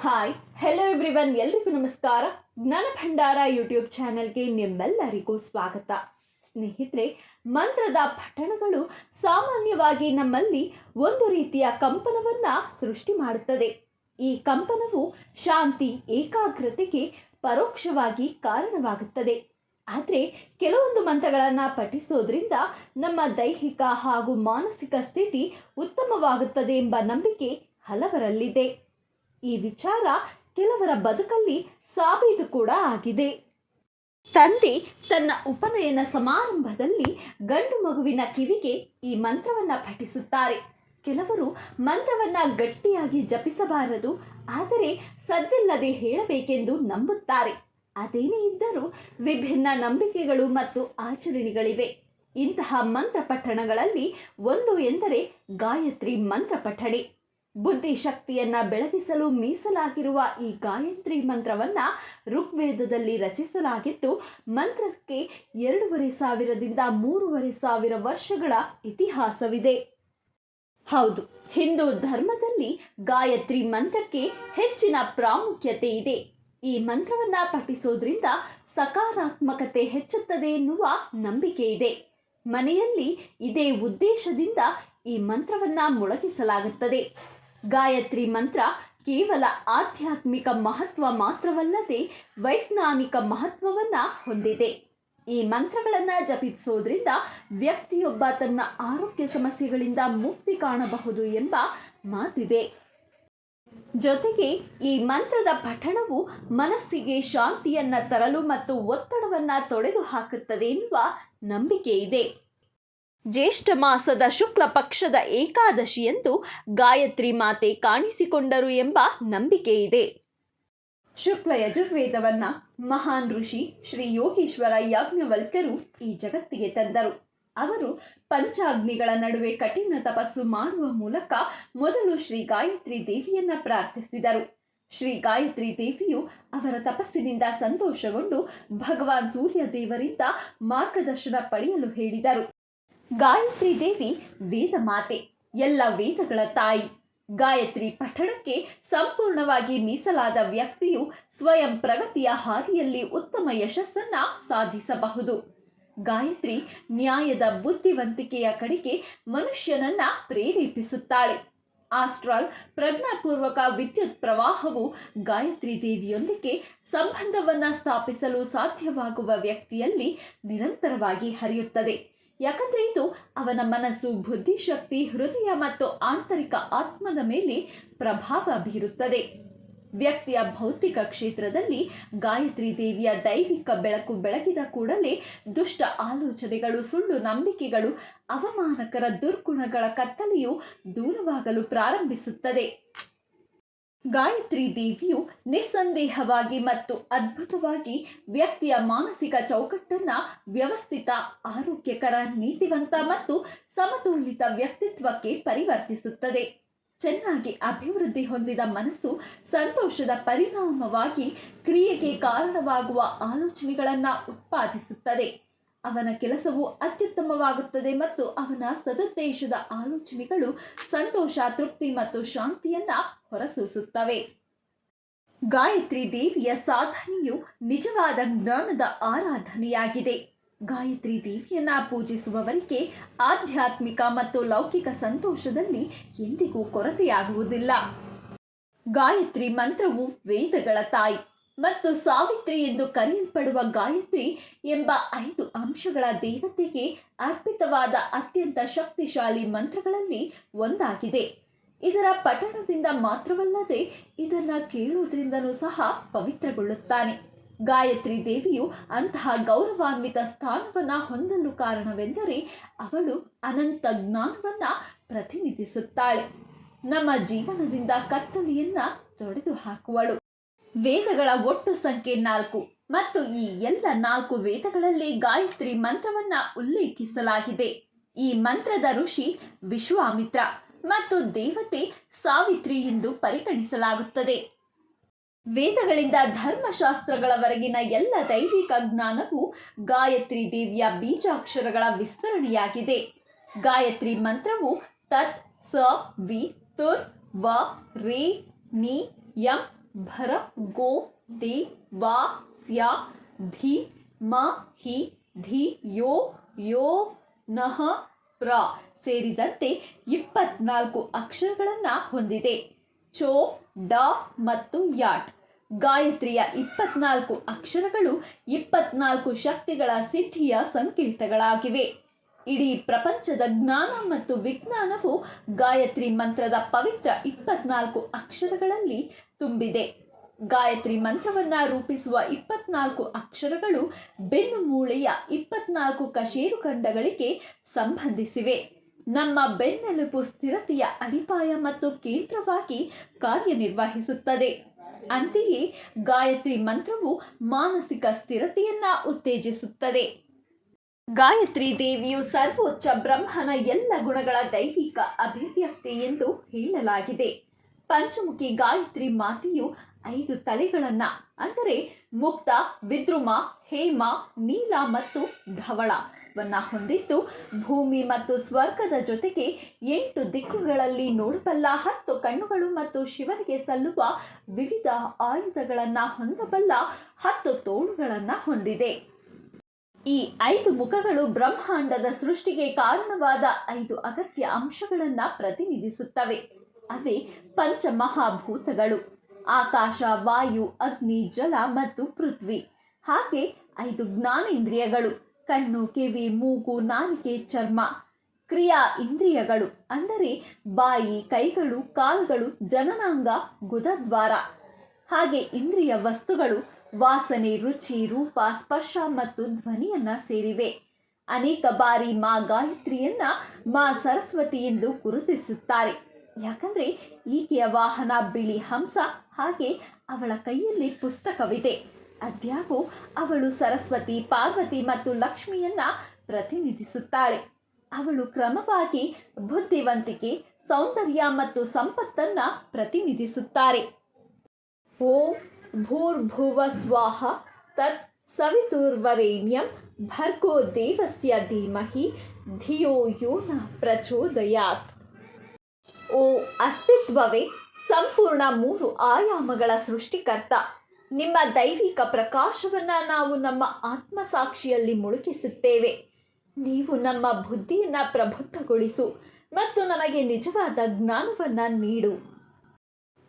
Hi hello everyone ಎಲ್ರಿಗೂ ನಮಸ್ಕಾರ. ಜ್ಞಾನ ಭಂಡಾರ ಯೂಟ್ಯೂಬ್ ಚಾನೆಲ್ಗೆ ನಿಮ್ಮೆಲ್ಲರಿಗೂ ಸ್ವಾಗತ. ಸ್ನೇಹಿತರೆ, ಮಂತ್ರದ ಪಠಣಗಳು ಸಾಮಾನ್ಯವಾಗಿ ನಮ್ಮಲ್ಲಿ ಒಂದು ರೀತಿಯ ಕಂಪನವನ್ನು ಸೃಷ್ಟಿ ಮಾಡುತ್ತದೆ. ಈ ಕಂಪನವು ಶಾಂತಿ, ಏಕಾಗ್ರತೆಗೆ ಪರೋಕ್ಷವಾಗಿ ಕಾರಣವಾಗುತ್ತದೆ. ಆದರೆ, ಕೆಲವೊಂದು ಮಂತ್ರಗಳನ್ನು ಪಠಿಸೋದ್ರಿಂದ ನಮ್ಮ ದೈಹಿಕ ಹಾಗೂ ಮಾನಸಿಕ ಸ್ಥಿತಿ ಉತ್ತಮವಾಗುತ್ತದೆ ಎಂಬ ನಂಬಿಕೆ ಹಲವರಲ್ಲಿದೆ. ಈ ವಿಚಾರ ಕೆಲವರ ಬದುಕಲ್ಲಿ ಸಾಬೀತು ಕೂಡ ಆಗಿದೆ. ತಂದೆ ತನ್ನ ಉಪನಯನ ಸಮಾರಂಭದಲ್ಲಿ ಗಂಡು ಮಗುವಿನ ಕಿವಿಗೆ ಈ ಮಂತ್ರವನ್ನು ಪಠಿಸುತ್ತಾರೆ. ಕೆಲವರು ಮಂತ್ರವನ್ನು ಗಟ್ಟಿಯಾಗಿ ಜಪಿಸಬಾರದು, ಆದರೆ ಸದ್ದಿಲ್ಲದೆ ಹೇಳಬೇಕೆಂದು ನಂಬುತ್ತಾರೆ. ಅದೇನೇ ಇದ್ದರೂ ವಿಭಿನ್ನ ನಂಬಿಕೆಗಳು ಮತ್ತು ಆಚರಣೆಗಳಿವೆ. ಇಂತಹ ಮಂತ್ರ ಪಠಣಗಳಲ್ಲಿ ಒಂದು ಎಂದರೆ ಗಾಯತ್ರಿ ಮಂತ್ರ ಪಠಣೆ ಬುದ್ಧಿಶಕ್ತಿಯನ್ನ ಬೆಳಗಿಸಲು ಮೀಸಲಾಗಿರುವ ಈ ಗಾಯತ್ರಿ ಮಂತ್ರವನ್ನ ಋಗ್ವೇದದಲ್ಲಿ ರಚಿಸಲಾಗಿದ್ದು, ಮಂತ್ರಕ್ಕೆ ಎರಡೂವರೆ ಸಾವಿರದಿಂದ ಮೂರುವರೆ ಸಾವಿರ ವರ್ಷಗಳ ಇತಿಹಾಸವಿದೆ. ಹೌದು, ಹಿಂದೂ ಧರ್ಮದಲ್ಲಿ ಗಾಯತ್ರಿ ಮಂತ್ರಕ್ಕೆ ಹೆಚ್ಚಿನ ಪ್ರಾಮುಖ್ಯತೆ ಇದೆ. ಈ ಮಂತ್ರವನ್ನ ಪಠಿಸೋದ್ರಿಂದ ಸಕಾರಾತ್ಮಕತೆ ಹೆಚ್ಚುತ್ತದೆ ಎನ್ನುವ ನಂಬಿಕೆ ಇದೆ. ಮನೆಯಲ್ಲಿ ಇದೇ ಉದ್ದೇಶದಿಂದ ಈ ಮಂತ್ರವನ್ನ ಮೊಳಗಿಸಲಾಗುತ್ತದೆ. ಗಾಯತ್ರಿ ಮಂತ್ರ ಕೇವಲ ಆಧ್ಯಾತ್ಮಿಕ ಮಹತ್ವ ಮಾತ್ರವಲ್ಲದೆ ವೈಜ್ಞಾನಿಕ ಮಹತ್ವವನ್ನು ಹೊಂದಿದೆ. ಈ ಮಂತ್ರಗಳನ್ನು ಜಪಿಸೋದ್ರಿಂದ ವ್ಯಕ್ತಿಯೊಬ್ಬ ತನ್ನ ಆರೋಗ್ಯ ಸಮಸ್ಯೆಗಳಿಂದ ಮುಕ್ತಿ ಕಾಣಬಹುದು ಎಂಬ ಮಾತಿದೆ. ಜೊತೆಗೆ ಈ ಮಂತ್ರದ ಪಠಣವು ಮನಸ್ಸಿಗೆ ಶಾಂತಿಯನ್ನು ತರಲು ಮತ್ತು ಒತ್ತಡವನ್ನು ತೊಡೆದು ಹಾಕುತ್ತದೆ ಎನ್ನುವ ನಂಬಿಕೆ ಇದೆ. ಜ್ಯೇಷ್ಠ ಮಾಸದ ಶುಕ್ಲ ಪಕ್ಷದ ಏಕಾದಶಿಯಂದು ಗಾಯತ್ರಿ ಮಾತೆ ಕಾಣಿಸಿಕೊಂಡರು ಎಂಬ ನಂಬಿಕೆ ಇದೆ. ಶುಕ್ಲ ಯಜುರ್ವೇದವನ್ನ ಮಹಾನ್ ಋಷಿ ಶ್ರೀ ಯೋಗೀಶ್ವರ ಯಾಜ್ಞವಲ್ಕರು ಈ ಜಗತ್ತಿಗೆ ತಂದರು. ಅವರು ಪಂಚಾಗ್ನಿಗಳ ನಡುವೆ ಕಠಿಣ ತಪಸ್ಸು ಮಾಡುವ ಮೂಲಕ ಮೊದಲು ಶ್ರೀ ಗಾಯತ್ರಿ ದೇವಿಯನ್ನ ಪ್ರಾರ್ಥಿಸಿದರು. ಶ್ರೀ ಗಾಯತ್ರಿ ದೇವಿಯು ಅವರ ತಪಸ್ಸಿನಿಂದ ಸಂತೋಷಗೊಂಡು ಭಗವಾನ್ ಸೂರ್ಯ ದೇವರಿಂದ ಮಾರ್ಗದರ್ಶನ ಪಡೆಯಲು ಹೇಳಿದರು. ಗಾಯತ್ರಿ ದೇವಿ ವೇದ ಮಾತೆ, ಎಲ್ಲ ವೇದಗಳ ತಾಯಿ. ಗಾಯತ್ರಿ ಪಠಣಕ್ಕೆ ಸಂಪೂರ್ಣವಾಗಿ ಮೀಸಲಾದ ವ್ಯಕ್ತಿಯು ಸ್ವಯಂ ಪ್ರಗತಿಯ ಹಾದಿಯಲ್ಲಿ ಉತ್ತಮ ಯಶಸ್ಸನ್ನ ಸಾಧಿಸಬಹುದು. ಗಾಯತ್ರಿ ನ್ಯಾಯದ ಬುದ್ಧಿವಂತಿಕೆಯ ಕಡೆಗೆ ಮನುಷ್ಯನನ್ನ ಪ್ರೇರೇಪಿಸುತ್ತಾಳೆ. ಆಸ್ಟ್ರಾಲ್ ಪ್ರಜ್ಞಾಪೂರ್ವಕ ವಿದ್ಯುತ್ ಪ್ರವಾಹವು ಗಾಯತ್ರಿ ದೇವಿಯೊಂದಿಗೆ ಸಂಬಂಧವನ್ನು ಸ್ಥಾಪಿಸಲು ಸಾಧ್ಯವಾಗುವ ವ್ಯಕ್ತಿಯಲ್ಲಿ ನಿರಂತರವಾಗಿ ಹರಿಯುತ್ತದೆ. ಯಾಕಂದ್ರೆ ಇದು ಅವನ ಮನಸ್ಸು ಬುದ್ಧಿಶಕ್ತಿ ಹೃದಯ ಮತ್ತು ಆಂತರಿಕ ಆತ್ಮದ ಮೇಲೆ ಪ್ರಭಾವ ಬೀರುತ್ತದೆ. ವ್ಯಕ್ತಿಯ ಭೌತಿಕ ಕ್ಷೇತ್ರದಲ್ಲಿ ಗಾಯತ್ರಿ ದೇವಿಯ ದೈವಿಕ ಬೆಳಕು ಬೆಳಗಿದ ಕೂಡಲೇ ದುಷ್ಟ ಆಲೋಚನೆಗಳು, ಸುಳ್ಳು ನಂಬಿಕೆಗಳು, ಅವಮಾನಕರ ದುರ್ಗುಣಗಳ ಕತ್ತಲೆಯು ದೂರವಾಗಲು ಪ್ರಾರಂಭಿಸುತ್ತದೆ. ಗಾಯತ್ರಿ ದೇವಿಯು ನಿಸ್ಸಂದೇಹವಾಗಿ ಮತ್ತು ಅದ್ಭುತವಾಗಿ ವ್ಯಕ್ತಿಯ ಮಾನಸಿಕ ಚೌಕಟ್ಟನ್ನು ವ್ಯವಸ್ಥಿತ, ಆರೋಗ್ಯಕರ, ನೀತಿವಂತ ಮತ್ತು ಸಮತೋಲಿತ ವ್ಯಕ್ತಿತ್ವಕ್ಕೆ ಪರಿವರ್ತಿಸುತ್ತದೆ. ಚೆನ್ನಾಗಿ ಅಭಿವೃದ್ಧಿ ಹೊಂದಿದ ಮನಸ್ಸು ಸಂತೋಷದ ಪರಿಣಾಮವಾಗಿ ಕ್ರಿಯೆಗೆ ಕಾರಣವಾಗುವ ಆಲೋಚನೆಗಳನ್ನು ಉತ್ಪಾದಿಸುತ್ತದೆ. ಅವನ ಕೆಲಸವು ಅತ್ಯುತ್ತಮವಾಗುತ್ತದೆ ಮತ್ತು ಅವನ ಸದುದ್ದೇಶದ ಆಲೋಚನೆಗಳು ಸಂತೋಷ, ತೃಪ್ತಿ ಮತ್ತು ಶಾಂತಿಯನ್ನ ಹೊರಸೂಸುತ್ತವೆ. ಗಾಯತ್ರಿ ದೇವಿಯ ಸಾಧನೆಯು ನಿಜವಾದ ಜ್ಞಾನದ ಆರಾಧನೆಯಾಗಿದೆ. ಗಾಯತ್ರಿ ದೇವಿಯನ್ನ ಪೂಜಿಸುವವರಿಗೆ ಆಧ್ಯಾತ್ಮಿಕ ಮತ್ತು ಲೌಕಿಕ ಸಂತೋಷದಲ್ಲಿ ಎಂದಿಗೂ ಕೊರತೆಯಾಗುವುದಿಲ್ಲ. ಗಾಯತ್ರಿ ಮಂತ್ರವು ವೇದಗಳ ತಾಯಿ. ಮತ್ತು ಸಾವಿತ್ರಿ ಎಂದು ಕರೆಯಲ್ಪಡುವ ಗಾಯತ್ರಿ ಎಂಬ ಐದು ಅಂಶಗಳ ದೇವತೆಗೆ ಅರ್ಪಿತವಾದ ಅತ್ಯಂತ ಶಕ್ತಿಶಾಲಿ ಮಂತ್ರಗಳಲ್ಲಿ ಒಂದಾಗಿದೆ. ಇದರ ಪಠಣದಿಂದ ಮಾತ್ರವಲ್ಲದೆ ಇದನ್ನು ಕೇಳುವುದರಿಂದಲೂ ಸಹ ಪವಿತ್ರಗೊಳ್ಳುತ್ತಾನೆ. ಗಾಯತ್ರಿ ದೇವಿಯು ಅಂತಹ ಗೌರವಾನ್ವಿತ ಸ್ಥಾನವನ್ನು ಹೊಂದಲು ಕಾರಣವೆಂದರೆ ಅವಳು ಅನಂತ ಜ್ಞಾನವನ್ನು ಪ್ರತಿನಿಧಿಸುತ್ತಾಳೆ. ನಮ್ಮ ಜೀವನದಿಂದ ಕತ್ತಲೆಯನ್ನು ತೊಡೆದು ಹಾಕುವಳು ವೇದಗಳ ಒಟ್ಟು ಸಂಖ್ಯೆ ನಾಲ್ಕು. ಮತ್ತು ಈ ಎಲ್ಲ ನಾಲ್ಕು ವೇದಗಳಲ್ಲಿ ಗಾಯತ್ರಿ ಮಂತ್ರವನ್ನ ಉಲ್ಲೇಖಿಸಲಾಗಿದೆ. ಈ ಮಂತ್ರದ ಋಷಿ ವಿಶ್ವಾಮಿತ್ರ ಮತ್ತು ದೇವತೆ ಸಾವಿತ್ರಿ ಎಂದು ಪರಿಗಣಿಸಲಾಗುತ್ತದೆ. ವೇದಗಳಿಂದ ಧರ್ಮಶಾಸ್ತ್ರಗಳವರೆಗಿನ ಎಲ್ಲ ದೈವಿಕ ಜ್ಞಾನವು ಗಾಯತ್ರಿ ದೇವಿಯ ಬೀಜಾಕ್ಷರಗಳ ವಿಸ್ತರಣೆಯಾಗಿದೆ. ಗಾಯತ್ರಿ ಮಂತ್ರವು ತತ್, ಸ, ವಿ, ತುರ್, ವ, ರೇ, ನಿ, ಯಂ ಭರ ಗೋ ದಿ ವಾ ಸ್ಯ ಧಿ ಮ ಹಿ ಧಿ ಯೋ ಯೋ ನಹ ಪ್ರ ಸೇರಿದಂತೆ ಇಪ್ಪತ್ನಾಲ್ಕು ಅಕ್ಷರಗಳನ್ನು ಹೊಂದಿದೆ. ಚೋ, ಡ ಮತ್ತು ಯಾಟ್. ಗಾಯತ್ರಿಯ ಇಪ್ಪತ್ನಾಲ್ಕು ಅಕ್ಷರಗಳು ಇಪ್ಪತ್ನಾಲ್ಕು ಶಕ್ತಿಗಳ ಸಿದ್ಧಿಯ ಸಂಕೇತಗಳಾಗಿವೆ ಇಡೀ ಪ್ರಪಂಚದ ಜ್ಞಾನ ಮತ್ತು ವಿಜ್ಞಾನವು ಗಾಯತ್ರಿ ಮಂತ್ರದ ಪವಿತ್ರ ಇಪ್ಪತ್ನಾಲ್ಕು ಅಕ್ಷರಗಳಲ್ಲಿ ತುಂಬಿದೆ. ಗಾಯತ್ರಿ ಮಂತ್ರವನ್ನ ರೂಪಿಸುವ ಇಪ್ಪತ್ನಾಲ್ಕು ಅಕ್ಷರಗಳು ಬೆನ್ನು ಮೂಳೆಯ ಇಪ್ಪತ್ನಾಲ್ಕು ಕಶೇರು ಖಂಡಗಳಿಗೆ ಸಂಬಂಧಿಸಿವೆ. ನಮ್ಮ ಬೆನ್ನೆಲುಬು ಸ್ಥಿರತೆಯ ಅಡಿಪಾಯ ಮತ್ತು ಕೇಂದ್ರವಾಗಿ ಕಾರ್ಯನಿರ್ವಹಿಸುತ್ತದೆ. ಅಂತೆಯೇ ಗಾಯತ್ರಿ ಮಂತ್ರವು ಮಾನಸಿಕ ಸ್ಥಿರತೆಯನ್ನ ಉತ್ತೇಜಿಸುತ್ತದೆ. ಗಾಯತ್ರಿ ದೇವಿಯು ಸರ್ವೋಚ್ಚ ಬ್ರಹ್ಮನ ಎಲ್ಲ ಗುಣಗಳ ದೈವಿಕ ಅಭಿವ್ಯಕ್ತಿ ಎಂದು ಹೇಳಲಾಗಿದೆ. ಪಂಚಮುಖಿ ಗಾಯತ್ರಿ ಮಾತೆಯು ಐದು ತಲೆಗಳನ್ನು, ಅಂದರೆ ಮುಕ್ತ, ವಿದ್ರುಮ, ಹೇಮ, ನೀಲ ಮತ್ತು ಧವಳವನ್ನು ಹೊಂದಿದ್ದು, ಭೂಮಿ ಮತ್ತು ಸ್ವರ್ಗದ ಜೊತೆಗೆ ಎಂಟು ದಿಕ್ಕುಗಳಲ್ಲಿ ನೋಡಬಲ್ಲ ಹತ್ತು ಕಣ್ಣುಗಳು ಮತ್ತು ಶಿವನಿಗೆ ಸಲ್ಲುವ ವಿವಿಧ ಆಯುಧಗಳನ್ನು ಹೊಂದಬಲ್ಲ ಹತ್ತು ತೋಳುಗಳನ್ನು ಹೊಂದಿದೆ. ಈ ಐದು ಮುಖಗಳು ಬ್ರಹ್ಮಾಂಡದ ಸೃಷ್ಟಿಗೆ ಕಾರಣವಾದ ಐದು ಅಗತ್ಯ ಅಂಶಗಳನ್ನು ಪ್ರತಿನಿಧಿಸುತ್ತವೆ. ಅವೇ ಪಂಚಮಹಾಭೂತಗಳು. ಆಕಾಶ, ವಾಯು, ಅಗ್ನಿ, ಜಲ ಮತ್ತು ಪೃಥ್ವಿ. ಹಾಗೆ ಐದು ಜ್ಞಾನೇಂದ್ರಿಯಗಳು. ಕಣ್ಣು, ಕಿವಿ, ಮೂಗು, ನಾಲಿಗೆ, ಚರ್ಮ. ಕ್ರಿಯಾ ಇಂದ್ರಿಯಗಳು ಅಂದರೆ ಬಾಯಿ, ಕೈಗಳು, ಕಾಲುಗಳು, ಜನನಾಂಗ, ಗುದದ್ವಾರ. ಹಾಗೆ ಇಂದ್ರಿಯ ವಸ್ತುಗಳು ವಾಸನೆ, ರುಚಿ, ರೂಪ, ಸ್ಪರ್ಶ ಮತ್ತು ಧ್ವನಿಯನ್ನ ಸೇರಿವೆ. ಅನೇಕ ಬಾರಿ ಮಾ ಗಾಯತ್ರಿಯನ್ನ ಮಾ ಸರಸ್ವತಿ ಎಂದು ಗುರುತಿಸುತ್ತಾರೆ. ಯಾಕಂದ್ರೆ ಈಕೆಯ ವಾಹನ, ಬಿಳಿ ಹಂಸ ಹಾಗೆ ಅವಳ ಕೈಯಲ್ಲಿ ಪುಸ್ತಕವಿದೆ. ಅದ್ಯಾಗೂ ಅವಳು ಸರಸ್ವತಿ, ಪಾರ್ವತಿ ಮತ್ತು ಲಕ್ಷ್ಮಿಯನ್ನ ಪ್ರತಿನಿಧಿಸುತ್ತಾಳೆ. ಅವಳು ಕ್ರಮವಾಗಿ ಬುದ್ಧಿವಂತಿಕೆ, ಸೌಂದರ್ಯ ಮತ್ತು ಸಂಪತ್ತನ್ನ ಪ್ರತಿನಿಧಿಸುತ್ತಾರೆ. ಓಂ ಭೂರ್ಭುವ ಸ್ವಾಹ ತತ್ ಸವಿತುರ್ವರೇಣ್ಯಂ ಭರ್ಗೋ ದೇವಸ್ಯ ಧೀಮಹಿ ಧಿಯೋ ಯೋ ನ ಪ್ರಚೋದಯಾತ್. ಓ ಅಸ್ತಿತ್ವವೇ ಸಂಪೂರ್ಣ ಮೂರು ಆಯಾಮಗಳ ಸೃಷ್ಟಿಕರ್ತ. ನಿಮ್ಮ ದೈವಿಕ ಪ್ರಕಾಶವನ್ನು ನಾವು ನಮ್ಮ ಆತ್ಮಸಾಕ್ಷಿಯಲ್ಲಿ ಮುಳುಗಿಸುತ್ತೇವೆ. ನೀವು ನಮ್ಮ ಬುದ್ಧಿಯನ್ನು ಪ್ರಬುದ್ಧಗೊಳಿಸು ಮತ್ತು ನಮಗೆ ನಿಜವಾದ ಜ್ಞಾನವನ್ನು ನೀಡು.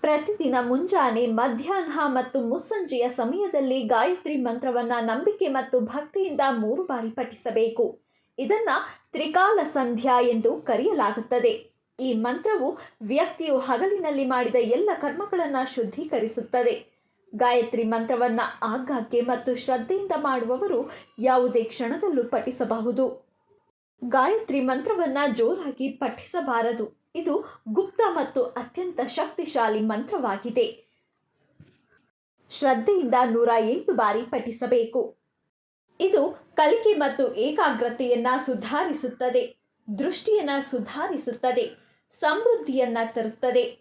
ಪ್ರತಿದಿನ ಮುಂಜಾನೆ ಮಧ್ಯಾಹ್ನ ಮತ್ತು ಮುಸ್ಸಂಜೆಯ ಸಮಯದಲ್ಲಿ ಗಾಯತ್ರಿ ಮಂತ್ರವನ್ನು ನಂಬಿಕೆ ಮತ್ತು ಭಕ್ತಿಯಿಂದ ಮೂರು ಬಾರಿ ಪಠಿಸಬೇಕು. ಇದನ್ನು ತ್ರಿಕಾಲ ಸಂಧ್ಯಾ ಎಂದು ಕರೆಯಲಾಗುತ್ತದೆ. ಈ ಮಂತ್ರವು ವ್ಯಕ್ತಿಯು ಹಗಲಿನಲ್ಲಿ ಮಾಡಿದ ಎಲ್ಲ ಕರ್ಮಗಳನ್ನು ಶುದ್ಧೀಕರಿಸುತ್ತದೆ. ಗಾಯತ್ರಿ ಮಂತ್ರವನ್ನು ಆಗಾಗ್ಗೆ ಮತ್ತು ಶ್ರದ್ಧೆಯಿಂದ ಮಾಡುವವರು ಯಾವುದೇ ಕ್ಷಣದಲ್ಲೂ ಪಠಿಸಬಹುದು. ಗಾಯತ್ರಿ ಮಂತ್ರವನ್ನು ಜೋರಾಗಿ ಪಠಿಸಬಾರದು. ಇದು ಗುಪ್ತ ಮತ್ತು ಅತ್ಯಂತ ಶಕ್ತಿಶಾಲಿ ಮಂತ್ರವಾಗಿದೆ. ಶ್ರದ್ಧೆಯಿಂದ ನೂರ ಎಂಟು ಬಾರಿ ಪಠಿಸಬೇಕು. ಇದು ಕಲಿಕೆ ಮತ್ತು ಏಕಾಗ್ರತೆಯನ್ನ ಸುಧಾರಿಸುತ್ತದೆ. ದೃಷ್ಟಿಯನ್ನ ಸುಧಾರಿಸುತ್ತದೆ. ಸಮೃದ್ಧಿಯನ್ನ ತರುತ್ತದೆ.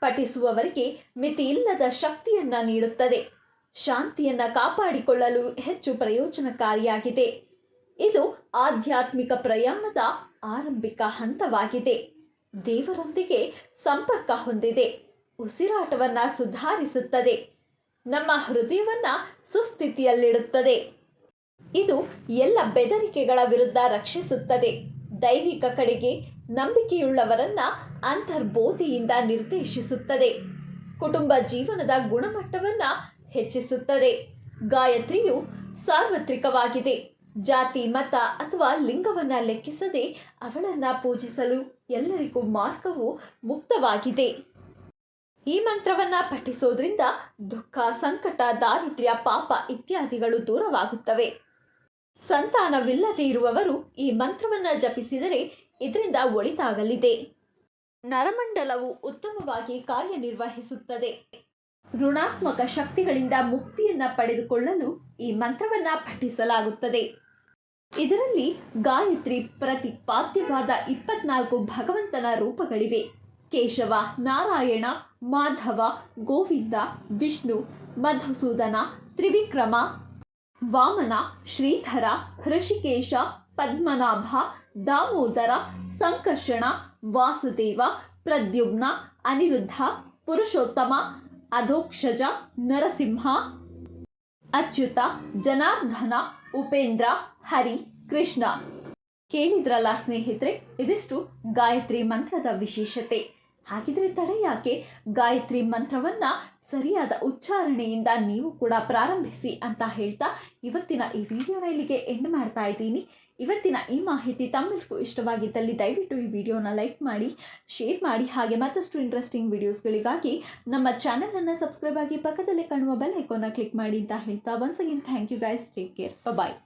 ಪಠಿಸುವವರಿಗೆ ಮಿತಿಯಿಲ್ಲದ ಶಕ್ತಿಯನ್ನ ನೀಡುತ್ತದೆ. ಶಾಂತಿಯನ್ನ ಕಾಪಾಡಿಕೊಳ್ಳಲು ಹೆಚ್ಚು ಪ್ರಯೋಜನಕಾರಿಯಾಗಿದೆ. ಇದು ಆಧ್ಯಾತ್ಮಿಕ ಪ್ರಯಾಣದ ಆರಂಭಿಕ ಹಂತವಾಗಿದೆ. ದೇವರೊಂದಿಗೆ ಸಂಪರ್ಕ ಹೊಂದಿದೆ. ಉಸಿರಾಟವನ್ನ ಸುಧಾರಿಸುತ್ತದೆ. ನಮ್ಮ ಹೃದಯವನ್ನ ಸುಸ್ಥಿತಿಯಲ್ಲಿಡುತ್ತದೆ. ಇದು ಎಲ್ಲ ಬೆದರಿಕೆಗಳ ವಿರುದ್ಧ ರಕ್ಷಿಸುತ್ತದೆ. ದೈವಿಕ ಕಡೆಗೆ ನಂಬಿಕೆಯುಳ್ಳವರನ್ನ ಅಂತರ್ಬೋಧಿಯಿಂದ ನಿರ್ದೇಶಿಸುತ್ತದೆ. ಕುಟುಂಬ ಜೀವನದ ಗುಣಮಟ್ಟವನ್ನು ಹೆಚ್ಚಿಸುತ್ತದೆ. ಗಾಯತ್ರಿಯು ಸಾರ್ವತ್ರಿಕವಾಗಿದೆ. ಜಾತಿ, ಮತ ಅಥವಾ ಲಿಂಗವನ್ನು ಲೆಕ್ಕಿಸದೆ ಅವಳನ್ನು ಪೂಜಿಸಲು ಎಲ್ಲರಿಗೂ ಮಾರ್ಗವು ಮುಕ್ತವಾಗಿದೆ. ಈ ಮಂತ್ರವನ್ನು ಪಠಿಸೋದ್ರಿಂದ ದುಃಖ, ಸಂಕಟ, ದಾರಿದ್ರ್ಯ, ಪಾಪ ಇತ್ಯಾದಿಗಳು ದೂರವಾಗುತ್ತವೆ. ಸಂತಾನವಿಲ್ಲದೆ ಇರುವವರು ಈ ಮಂತ್ರವನ್ನು ಜಪಿಸಿದರೆ ಇದರಿಂದ ಒಳಿತಾಗಲಿದೆ. ನರಮಂಡಲವು ಉತ್ತಮವಾಗಿ ಕಾರ್ಯನಿರ್ವಹಿಸುತ್ತದೆ. ಋಣಾತ್ಮಕ ಶಕ್ತಿಗಳಿಂದ ಮುಕ್ತಿಯನ್ನ ಪಡೆದುಕೊಳ್ಳಲು ಈ ಮಂತ್ರವನ್ನ ಪಠಿಸಲಾಗುತ್ತದೆ. ಇದರಲ್ಲಿ ಗಾಯತ್ರಿ ಪ್ರತಿಪಾದ್ಯವಾದ ಇಪ್ಪತ್ನಾಲ್ಕು ಭಗವಂತನ ರೂಪಗಳಿವೆ. ಕೇಶವ, ನಾರಾಯಣ, ಮಾಧವ, ಗೋವಿಂದ, ವಿಷ್ಣು, ಮಧುಸೂದನ, ತ್ರಿವಿಕ್ರಮ, ವಾಮನ, ಶ್ರೀಧರ, ಹೃಷಿಕೇಶ, ಪದ್ಮನಾಭ ದಾಮೋದರ, ಸಂಕರ್ಷಣ, ವಾಸುದೇವ, ಪ್ರದ್ಯುಮ್ನ, ಅನಿರುದ್ಧ, ಪುರುಷೋತ್ತಮ, ಅಧೋಕ್ಷಜ, ನರಸಿಂಹ, ಅಚ್ಯುತ, ಜನಾರ್ದನ, ಉಪೇಂದ್ರ, ಹರಿ, ಕೃಷ್ಣ. ಕೇಳಿದ್ರಲ್ಲ ಸ್ನೇಹಿತರೆ, ಇದಿಷ್ಟು ಗಾಯತ್ರಿ ಮಂತ್ರದ ವಿಶೇಷತೆ. ಹಾಗಿದ್ರೆ ತಡ ಯಾಕೆ ಗಾಯತ್ರಿ ಮಂತ್ರವನ್ನ ಸರಿಯಾದ ಉಚ್ಚಾರಣೆಯಿಂದ ನೀವು ಕೂಡ ಪ್ರಾರಂಭಿಸಿ ಅಂತ ಹೇಳ್ತಾ ಇವತ್ತಿನ ಈ ವಿಡಿಯೋನ ಇಲ್ಲಿಗೆ ಎಂಡ್ ಮಾಡ್ತಾ ಇದ್ದೀನಿ. ಇವತ್ತಿನ ಈ ಮಾಹಿತಿ ತಮ್ಮೆಲ್ಲರಿಗೂ ಇಷ್ಟವಾಗಿದ್ದಲ್ಲಿ ದಯವಿಟ್ಟು ಈ ವಿಡಿಯೋನ ಲೈಕ್ ಮಾಡಿ ಶೇರ್ ಮಾಡಿ, ಹಾಗೆ ಮತ್ತಷ್ಟು ಇಂಟ್ರೆಸ್ಟಿಂಗ್ ವಿಡಿಯೋಸ್ಗಳಿಗಾಗಿ ನಮ್ಮ ಚಾನಲನ್ನು ಸಬ್ಸ್ಕ್ರೈಬ್ ಆಗಿ ಪಕ್ಕದಲ್ಲೇ ಕಾಣುವ ಬೆಲ್ ಐಕೋನ ಕ್ಲಿಕ್ ಮಾಡಿ ಅಂತ ಹೇಳ್ತಾ once again thank you guys take care bye